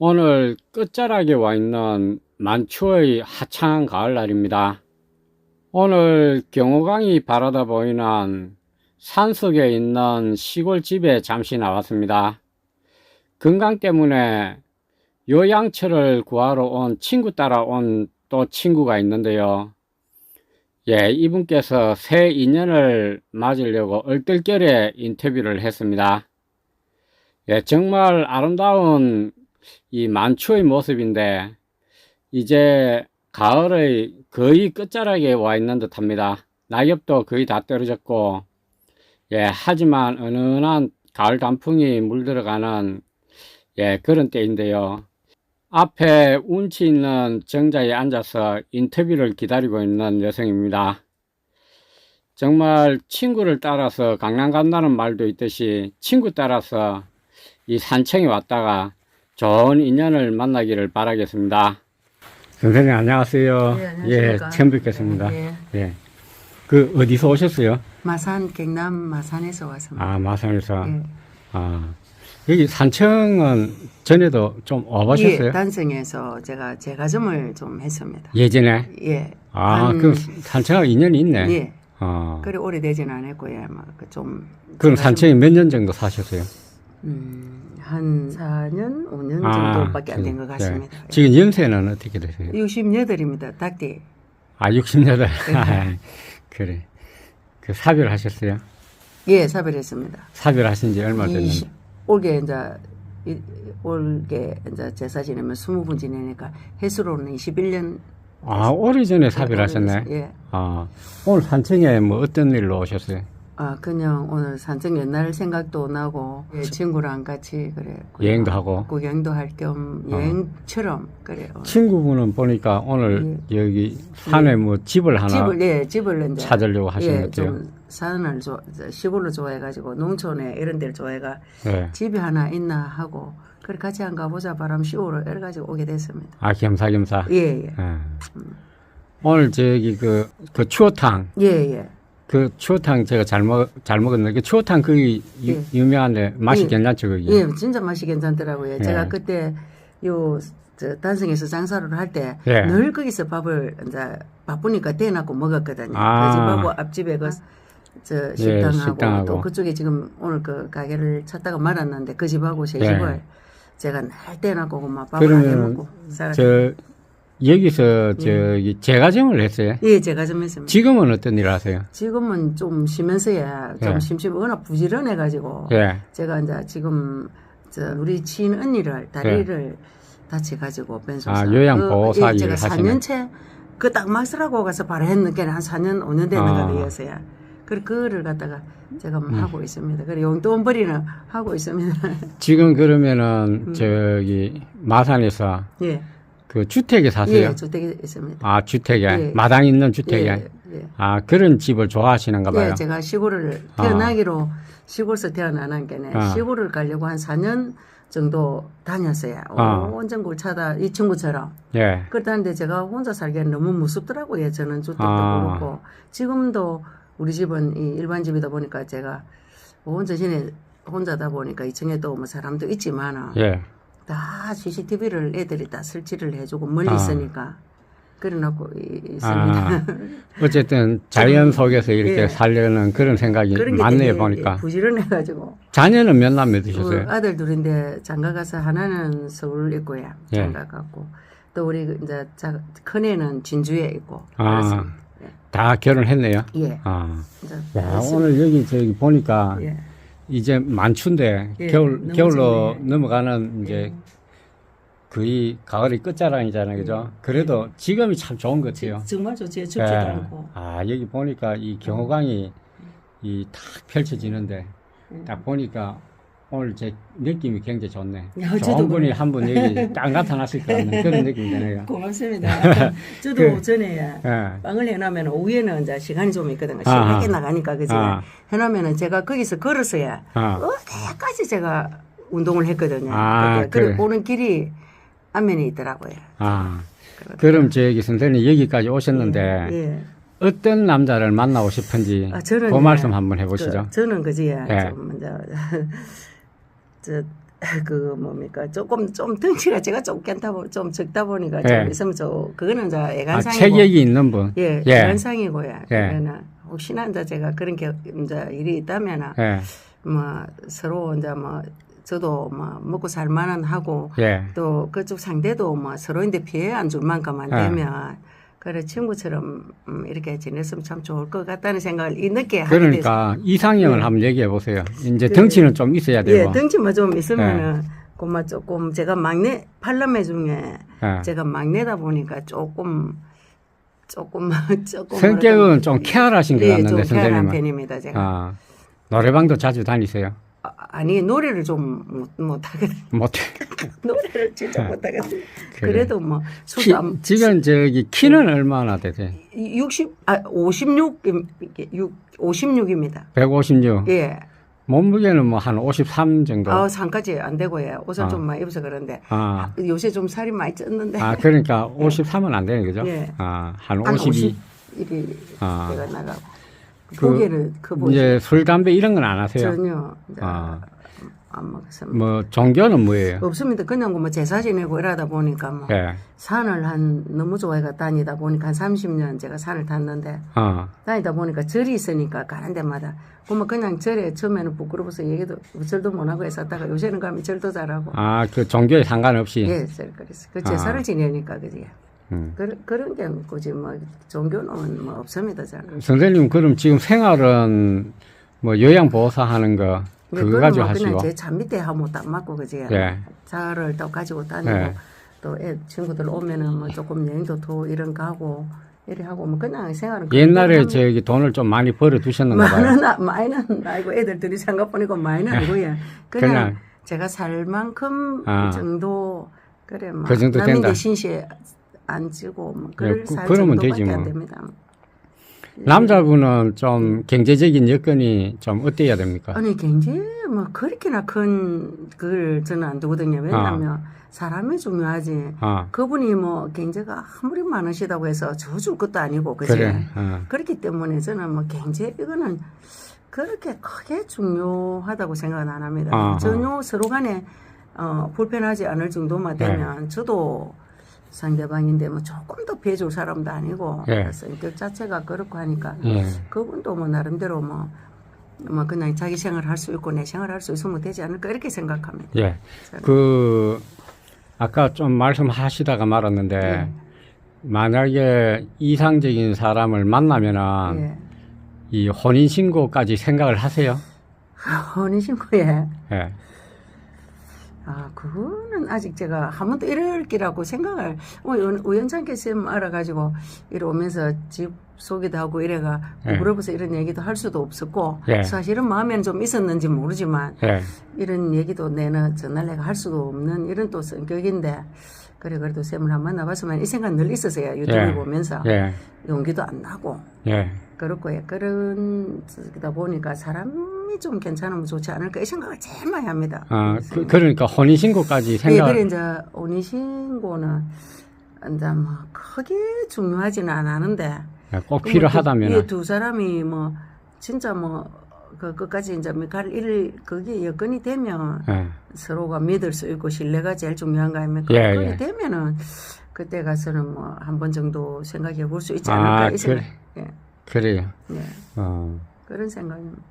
오늘 끝자락에 와 있는 만추의 하창한 가을날입니다. 오늘 경호강이 바라다 보이는 산속에 있는 시골집에 잠시 나왔습니다. 건강 때문에 요양처를 구하러 온 친구 따라 온 또 친구가 있는데요. 예, 이분께서 새 인연을 맞으려고 얼떨결에 인터뷰를 했습니다. 예, 정말 아름다운 이 만추의 모습인데 이제 가을의 거의 끝자락에 와 있는 듯 합니다. 낙엽도 거의 다 떨어졌고 예, 하지만 은은한 가을 단풍이 물들어가는 예, 그런 때인데요. 앞에 운치 있는 정자에 앉아서 인터뷰를 기다리고 있는 여성입니다. 정말 친구를 따라서 강남 간다는 말도 있듯이 친구 따라서 이 산청에 왔다가 좋은 인연을 만나기를 바라겠습니다. 선생님 안녕하세요. 예, 안녕하십니까. 예, 처음 뵙겠습니다. 예. 예. 그 어디서 오셨어요? 마산 경남 마산에서 왔습니다. 아, 마산에서. 예. 아. 여기 산청은 전에도 좀 와보셨어요? 예, 단성에서 제가 제과점을 좀 했습니다. 예전에? 예. 아, 한- 그럼 산청하고 인연이 있네. 예. 어. 그래 오래되진 않았고요. 막 좀 그럼 산청에 몇 년 정도 사셨어요? 음, 한 4년, 5년 아, 정도밖에 안 된 것 같습니다. 예. 지금 연세는 어떻게 되세요? 68입니다. 닭띠. 아, 68. 네. 그래. 그 사별하셨어요? 예, 사별했습니다. 사별하신 지 얼마 됐는데? 20, 올게 이제 이- 올게 이제 제사 지내면 20분 지내니까 해수로는 21년 아, 오래전에 사별하셨네. 예. 아, 오늘 산청에 뭐 어떤 일로 오셨어요? 아, 그냥 오늘 산책 옛날 생각도 나고, 예, 친구랑 같이, 그래. 여행도 하고. 구경도 할 겸 어. 여행처럼, 그래. 친구분은 보니까 오늘 여기 산에 뭐 집을 하나 집을, 예, 집을 이제. 찾으려고 하신 예, 것 같아요. 좀 산을 좋아, 시골을 좋아해가지고, 농촌에 이런 데를 좋아해가, 네. 집이 하나 있나 하고, 그래, 같이 한 가 보자, 바람 씌우러, 이래 가지고 오게 됐습니다. 아, 겸사겸사. 예, 예. 예. 오늘 저기 그, 그 추어탕, 예, 예. 그 추어탕 제가 잘 먹, 잘 먹었는데, 그 추어탕 유, 예. 유명한데 맛이 예. 괜찮죠, 거기? 예, 진짜 맛이 괜찮더라고요. 예. 제가 그때 요, 저, 단성에서 장사를 할 때, 예. 늘 거기서 밥을, 이제, 바쁘니까 대놓고 먹었거든요. 아. 그 집하고 앞집에 그, 저, 식당하고, 식당하고. 또 그쪽에 지금 오늘 그 가게를 찾다가 말았는데, 그 집하고 제 예. 집을 제가 늘 대놓고 막 밥을 안 해먹고 저, 여기서 저기 제과점을 했어요. 예, 좀 했습니다. 지금은 어떤 일 하세요? 지금은 좀 쉬면서야 좀 예. 심심, 워낙 부지런해 가지고, 예. 제가 이제 지금 저 우리 지인 언니를 다리를 다쳐가지고 변소사 아, 요양보호사 예, 제가 일을 하시네. 4년째 그딱 막스라고 가서 바로 했는데 한 4년 5년 되는 아. 음. 거였어요. 그래 그거를 갖다가 제가 하고 있습니다. 그래 용돈 벌이는 하고 있습니다. 지금 그러면은 음. 저기 마산에서 예, 그 주택에 사세요? 예, 주택에 있습니다. 아, 주택에. 예. 마당 있는 주택에. 예, 예. 아, 그런 집을 좋아하시는가 봐요. 예, 제가 시골을 아. 태어나기로 시골에서 태어나는 게네 아. 시골을 가려고 한 4년 정도 다녔어요. 아. 온 전국을 찾아 이 친구처럼. 예. 그렇다는데 제가 혼자 살기에는 너무 무섭더라고요. 저는 주택도 아. 그렇고 지금도 우리 집은 이 일반 집이다 보니까 제가 혼자 전에 혼자다 보니까 2층에 또 뭐 사람도 있지만 예. 다 CCTV를 애들이 다 설치를 해주고 멀리 아. 있으니까 그래놓고 이- 있습니다. 아, 어쨌든 자연 속에서 이렇게 예. 살려는 그런 생각이 그런 게 많네요, 되게 보니까. 부지런해가지고 자녀는 몇 남매 그 드셨어요? 아들 둘인데 장가 가서 하나는 서울 있고요. 예. 장가 갔고 또 우리 그 이제 자- 큰애는 진주에 있고 아, 그렇습니다. 다 결혼했네요. 예. 아. 이제 야. 오늘 여기 저기 보니까 예. 이제 만추인데 예, 겨울 겨울로 좋네요. 넘어가는 이제 거의 가을이 끝자락이잖아요, 그죠? 그래도 지금이 참 좋은 것 같아요. 정말 좋지 춥지도 예. 않고 아 여기 보니까 이 경호강이 이 탁 펼쳐지는데 딱 보니까 오늘 제 느낌이 굉장히 좋네. 야, 저도 좋은 분이 그래요. 한분 여기 딱 나타났을 것 같은 그런 느낌이 드네요. 고맙습니다. 저도 그- 전에 예. 빵을 해놓으면 오후에는 이제 시간이 좀 있거든요. 아하. 시간이 나가니까 그지. 아. 해놓으면은 제가 거기서 걸어서야 아, 어디까지 제가 운동을 했거든요. 아. 그래 그래. 오는 길이 앞면에 있더라고요. 아. 그럼 저기 선생님 여기까지 오셨는데 예. 어떤 남자를 만나고 싶은지 아, 저는 그 예, 말씀 한번 해보시죠. 그, 저는 그지 예. 좀 먼저 저 그 뭡니까 조금 좀 덩치가 제가 좀 괜다 보- 좀 적다 보니까 예. 좀 있으면 저 그거는 이제 아, 애간상이고 체격이 있는 분. 예, 예. 애간상이고요. 예. 그러나 혹시나 이제 제가 그런 게 이제 일이 있다면은 예. 뭐 서로 이제 뭐 저도 뭐 먹고 살 만은 하고 예. 또 그쪽 상대도 뭐 서로인데 피해 안 줄 만큼만 예. 되면 그래 친구처럼 음, 이렇게 지냈으면 참 좋을 것 같다는 생각을 이 늦게 하게 그러니까 이상형을 예. 한번 얘기해 보세요. 이제 그- 덩치는 좀 있어야 예, 되고. 덩치만 좀 있으면은 그만 조금 제가 막내 팔남매 중에 예. 제가 막내다 보니까 조금 조금 조금 성격은 좀 쾌활하신 것 예, 같는데 좀 쾌활한 선생님은. 편입니다 제가 아, 노래방도 자주 다니세요? 아, 아니 노래를 좀 못, 못하거든 못해. 노래를 진짜 못하거든 네. 그래. 그래도 뭐 키, 안 지금 저기 키는 얼마나 되세요? 60, 아, 56, 6, 56입니다. 156. 예. 몸무게는 뭐 한 53 정도. 아, 산까지 안 되고요. 옷을 아. 좀 많이 입어서 그런데. 아, 요새 좀 살이 많이 쪘는데. 아 그러니까 53은 안 되는 거죠? 예. 아, 한한 52. 51이 아. 내가 나가고. 그, 고개를 그 보지. 이제 술, 담배 이런 건 안 하세요? 전혀 이제 아. 안 먹었습니다. 뭐 종교는 뭐예요? 없습니다. 그냥 뭐 제사 지내고 이러다 보니까 뭐 예. 산을 한 너무 좋아해가 다니다 보니까 한 30년 제가 산을 탔는데 어. 다니다 보니까 절이 있으니까 가는 데마다 그러면 그냥 절에 처음에는 부끄러워서 얘기도 절도 못 하고 했었다가 요새는 가면 절도 잘하고 아, 그 종교에 상관없이. 예, 절 그랬어. 그 제사를 아. 지내니까 그지. 음. 그, 그런 게 굳이 뭐 종교는 뭐 없습니다 저는. 선생님 그럼 지금 생활은 뭐 요양보호사 하는 거 근데 그거 가지고 뭐 그냥 하시고 제잠 밑에 하면 딱 맞고 그지. 예. 차를 또 가지고 다니고 예. 또 애 친구들 오면은 뭐 조금 여행도 도 이런 거 하고 이래 하고 뭐 그냥 생활은 옛날에 저기 돈을 좀 많이 벌어 두셨는가 봐요. 많은 아- 많이는 아니고 애들 들이 생각보니까 많이는 아니고요. 그냥, 그냥. 제가 살 만큼 아. 정도 그래 뭐 그 정도 남인데. 신시에 안 지고 뭐 그럴 그- 살 그러면 정도밖에 되지 안 뭐. 됩니다. 남자분은 좀 경제적인 여건이 좀 어때야 됩니까? 아니 굉장히 뭐 그렇게나 큰 그걸 저는 안 두거든요. 왜냐하면 사람이 중요하지. 아, 그분이 뭐 경제가 아무리 많으시다고 해서 저줄 것도 아니고 그지. 그래. 어. 그렇기 때문에 저는 뭐 경제 이거는 그렇게 크게 중요하다고 생각은 안 합니다. 아, 전혀 서로 간에 어, 불편하지 않을 정도만 네. 되면 저도 상대방인데 뭐 조금 더 배줄 사람도 아니고 네. 성격 자체가 그렇고 하니까 예. 그분도 뭐 나름대로 뭐, 뭐 그냥 자기 생활 할 수 있고 내 생활 할 수 있으면 되지 않을까 이렇게 생각합니다. 예. 그 아까 좀 말씀하시다가 말았는데 예. 만약에 이상적인 사람을 만나면은 예. 이 혼인 신고까지 생각을 하세요? 혼인 신고에 예. 아, 그거는 아직 제가 한 번도 이럴 기라고 생각을, 뭐, 우연- 우연찮게 쌤 알아가지고, 이래 오면서 집 소개도 하고 이래가, 예. 물어봐서 이런 얘기도 할 수도 없었고, 예. 사실은 마음에는 좀 있었는지 모르지만, 예. 이런 얘기도 내는 전날 내가 할 수도 없는 이런 또 성격인데, 그래, 그래도 쌤을 한 번 만나봤으면 이 생각 늘 있었어요. 유튜브 예. 보면서. 예. 용기도 안 나고. 예. 그렇고, 예. 그런, 다 보니까 사람 이 좀 괜찮으면 좋지 않을까 이 생각을 제일 많이 합니다. 아, 그, 그러니까 혼인 신고까지 예, 생각. 그래 이제 혼인신고는 이제 뭐 크게 중요하지는 않았는데 예, 꼭 필요하다면. 예, 두 사람이 뭐 진짜 뭐 그 끝까지 이제 갈 일, 그게 여건이 되면 예. 서로가 믿을 수 있고 신뢰가 제일 중요한 거 아닙니까? 예, 그게 예. 되면은 그때 가서는 뭐 한 번 정도 생각해 볼 수 있지 않을까? 아, 이 생각, 그래. 예, 그래요. 예, 어. 그런 생각입니다.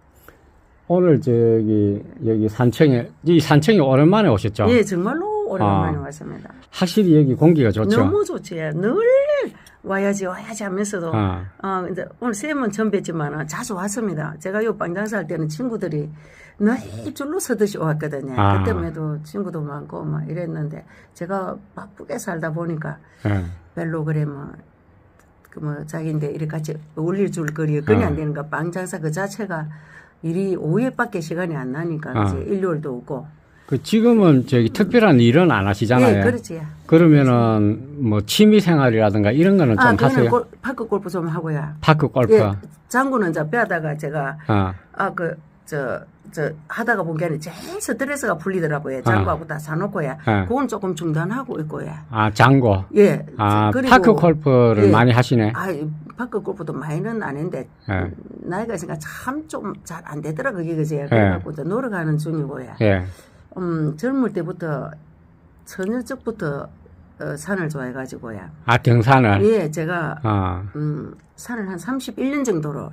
오늘 저기 여기 산청에 이 산청에 오랜만에 오셨죠? 예, 정말로 오랜만에 아. 왔습니다. 확실히 여기 공기가 좋죠. 너무 좋지. 늘 와야지 와야지 하면서도 아, 어, 이제 오늘 쌤은 처음 뵀지만 자주 왔습니다. 제가 요 빵장사 할 때는 친구들이 늘 줄로 서듯이 왔거든요. 아. 그때에도 친구도 많고 막 이랬는데 제가 바쁘게 살다 보니까 예. 별로 그래 뭐, 그뭐 자기인데 이렇게 같이 어울릴 줄 거리 아. 안 되니까 빵장사 그 자체가 일이 오후에밖에 시간이 안 나니까 아. 이제 일요일도 없고. 그 지금은 저기 특별한 일은 안 하시잖아요. 예, 그렇지. 그러면은 뭐 취미 생활이라든가 이런 거는 좀 아, 하세요. 골, 파크 골프 좀 하고요. 파크 골프. 예, 장구는 이제 빼다가 제가 아, 아, 그, 저, 저, 하다가 본 게 아니라 제일 스트레스가 풀리더라고요. 장구하고 다 사놓고야. 아. 그건 조금 중단하고 있고요. 아 장고. 예. 아 파크 골프를 예. 많이 하시네. 아, 이 파크 골프도 많이는 아닌데, 예. 나이가 있으니까 참 좀 잘 안 되더라, 그게, 그지? 그래갖고 이제 노력하는 중이고요. 예. 음, 젊을 때부터 처녀 적부터 어, 산을 좋아해가지고요. 아, 등산을. 예, 제가 아, 음, 산을 한 31년 정도로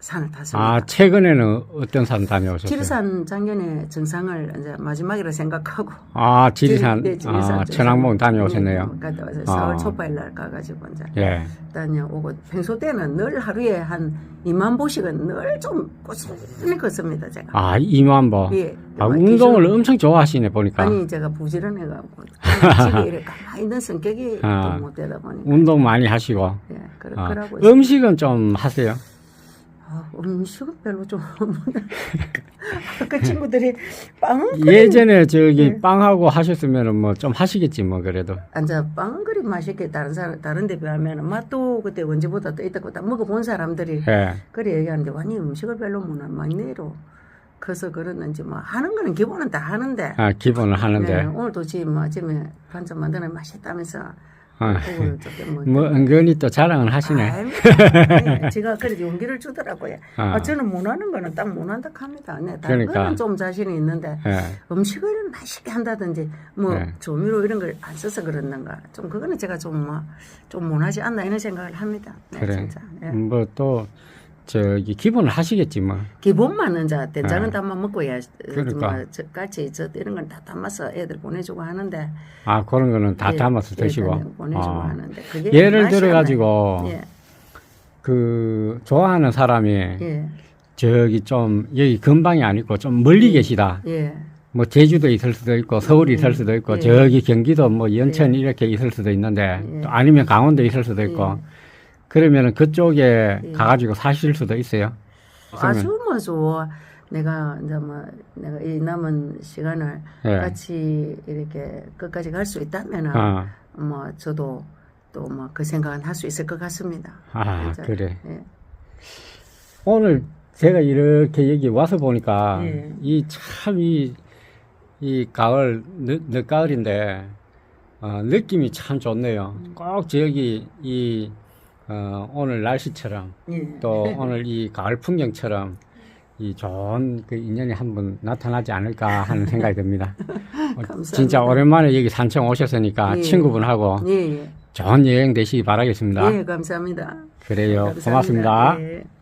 산을 탔습니다. 아, 최근에는 어떤 산 다녀오셨어요? 지리산 작년에 정상을 이제 마지막이라 생각하고 아, 지리산, 네, 지리산 아. 천왕봉 다녀오셨네요. 네, 갔다 와서 아. 4월 초파일 날 가가지고 이제 예. 다녀오고 평소 때는 늘 하루에 한 2만 보씩은 늘 좀 꾸준히 걷습니다 제가. 아, 이만보. 예. 아, 뭐 운동을 기술- 엄청 좋아하시네, 보니까. 아니 제가 부지런해가지고 집에 이렇게 가만히 있는 성격이 아. 또못 되다 보니까 운동 많이 하시고. 예 아, 그렇더라고요. 음식은 좀 하세요? 아, 음식은 별로 좀 아까 친구들이 빵은 예전에 저기 네. 빵하고 하셨으면 뭐좀 하시겠지, 뭐, 그래도. 앉아 빵은 그리 맛있게 다른 사람 다른 데 비하면 맛도 그때 언제보다 더 있다고 다 먹어본 사람들이 예. 그래 얘기하는데 완이 음식을 별로 못한 막내로 커서 그러는지 뭐 하는 거는 기본은 다 하는데 아, 기본을 하는데. 네, 오늘도 지금 뭐 아침에 반찬 만드는 맛있다면서 뭐, 뭐, 은근히 또 자랑을 하시네. 네, 제가 그래도 용기를 주더라고요. 아. 아, 저는 못하는 거는 딱 못한다 합니다. 네, 다른 그러니까. 거는 좀 자신이 있는데 예. 음식을 맛있게 한다든지 뭐 네. 조미료 이런 걸 안 써서 그랬는가 좀 그거는 제가 좀뭐좀 못하지 않나 이런 생각을 합니다. 네, 그래. 진짜. 예. 뭐 또, 저기, 기본을 하시겠지, 뭐. 기본만은 이제 된장은 네. 담아 먹고 야 그러니까. 뭐 저, 같이 저 이런 건 다 담아서 애들 보내주고 하는데 아, 그런 거는 다 예, 담아서 예, 드시고. 다 보내주고 아. 하는데 예를 들어 안 가지고. 예, 그 좋아하는 사람이 예, 저기 좀 여기 근방이 아니고 좀 멀리 계시다. 예, 뭐 제주도 있을 수도 있고 서울이 있을 수도 있고 예. 저기 경기도 뭐 연천 이렇게 있을 수도 있는데 예. 또 아니면 강원도 있을 수도 있고 예. 그러면은 그쪽에 예. 가가지고 사실 수도 있어요. 아주 뭐 좋아. 내가 이제 뭐 내가 이 남은 시간을 예. 같이 이렇게 끝까지 갈 수 있다면은 아, 뭐 저도 또 뭐 그 생각은 할 수 있을 것 같습니다. 아 진짜. 그래. 예. 오늘 제가 이렇게 여기 와서 보니까 예. 이참이 이 가을 늦, 늦가을인데 어, 느낌이 참 좋네요. 꼭 저기 이 어, 오늘 날씨처럼 예. 또 오늘 이 가을 풍경처럼 이 좋은 그 인연이 한번 나타나지 않을까 하는 생각이 듭니다. 어, 감사합니다. 진짜 오랜만에 여기 산청 오셨으니까 예. 친구분하고 예, 예. 좋은 여행 되시기 바라겠습니다. 예, 감사합니다. 그래요. 감사합니다. 고맙습니다. 예.